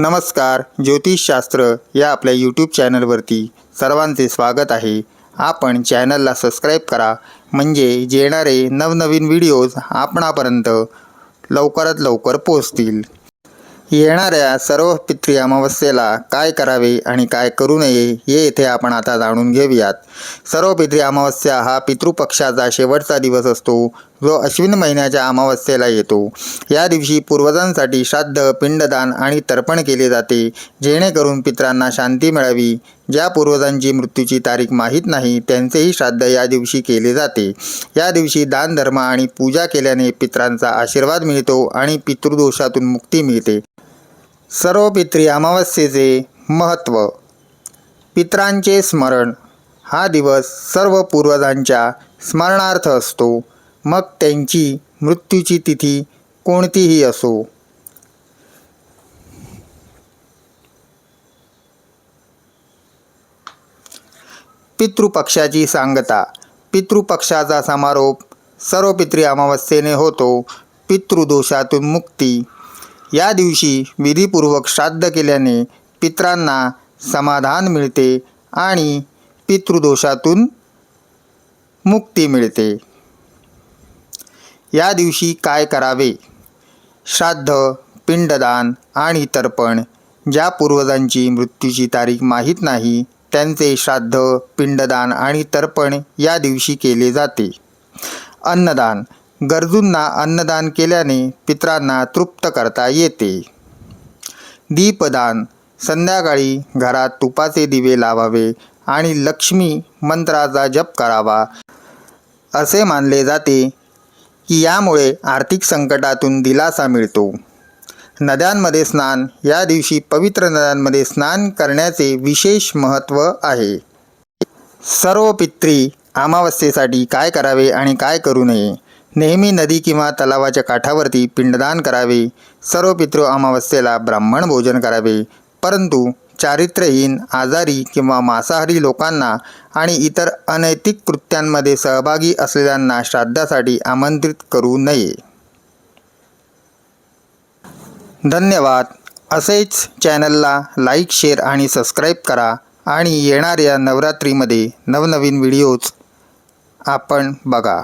नमस्कार ज्योतिषशास्त्र या आपल्या यूट्यूब चॅनलवरती सर्वांचे स्वागत आहे. आपण चॅनलला सबस्क्राईब करा म्हणजे येणारे नवनवीन व्हिडिओज आपणापर्यंत लवकरात लवकर पोहोचतील. येणाऱ्या सर्व पितृ अमावस्येला काय करावे आणि काय करू नये हे येथे आपण आता जाणून घेऊयात. सर्व पितृ अमावस्या हा पितृपक्षाचा शेवटचा दिवस असतो. जो अश्विन महिन्याच्या अमावस्येला येतो. या दिवशी पूर्वजांसाठी श्राद्ध पिंडदान आणि तर्पण केले जाते. जेणेकरून पितरांना शांती मिळावी. ज्या पूर्वजांची मृत्यूची तारीख माहीत नाही त्यांचेही श्राद्ध या दिवशी केले जाते. या दिवशी दान धर्म आणि पूजा केल्याने पितरांचा आशीर्वाद मिळतो आणि पितृदोषातून मुक्ती मिळते. सर्व पितृ अमावस्येचे महत्त्व. पित्रांचे स्मरण. हा दिवस सर्व पूर्वजांच्या स्मरणार्थ असतो. मग त्यांची मृत्यूची तिथी कोणतीही असो. पितृपक्षाची सांगता. पितृपक्षाचा समारोप सर्व पितृ अमावस्येने होतो. पितृदोषातून मुक्ती. या दिवशी विधीपूर्वक श्राद्ध केल्याने पितरांना समाधान मिळते आणि पितृदोषातून मुक्ती मिळते. या दिवशी काय करावे? श्राद्ध पिंडदान आणि तर्पण. ज्या पूर्वजांची मृत्यूची तारीख माहीत नाही त्यांचे श्राद्ध पिंडदान आणि तर्पण या दिवशी केले जाते. अन्नदान. गरजूंना अन्नदान केल्याने पितरांना तृप्त करता येते. दीपदान. संध्याकाळी घरात तुपाचे दिवे लावावे आणि लक्ष्मी मंत्राचा जप करावा असे मानले जाते. की यामुळे आर्थिक संकटातून दिलासा मिळतो. नद्यांमध्ये स्नान या दिवशी पवित्र नद्यांमध्ये स्नान करण्याचे विशेष महत्त्व आहे. सर्व पित्री अमावस्येसाठी काय करावे आणि काय करू नये? नेहमी नदी किंवा तलावाच्या काठावरती पिंडदान करावे. सर्व पितृ अमावस्येला ब्राह्मण भोजन करावे. परंतु चारित्र्यहीन आजारी किंवा मांसाहारी लोकांना आणि इतर अनैतिक कृत्यांमध्ये सहभागी असलेल्यांना श्राद्धासाठी आमंत्रित करू नये. धन्यवाद. असेच चॅनलला लाईक शेअर आणि सबस्क्राईब करा आणि येणाऱ्या नवरात्रीमध्ये नवनवीन व्हिडिओज आपण बघा.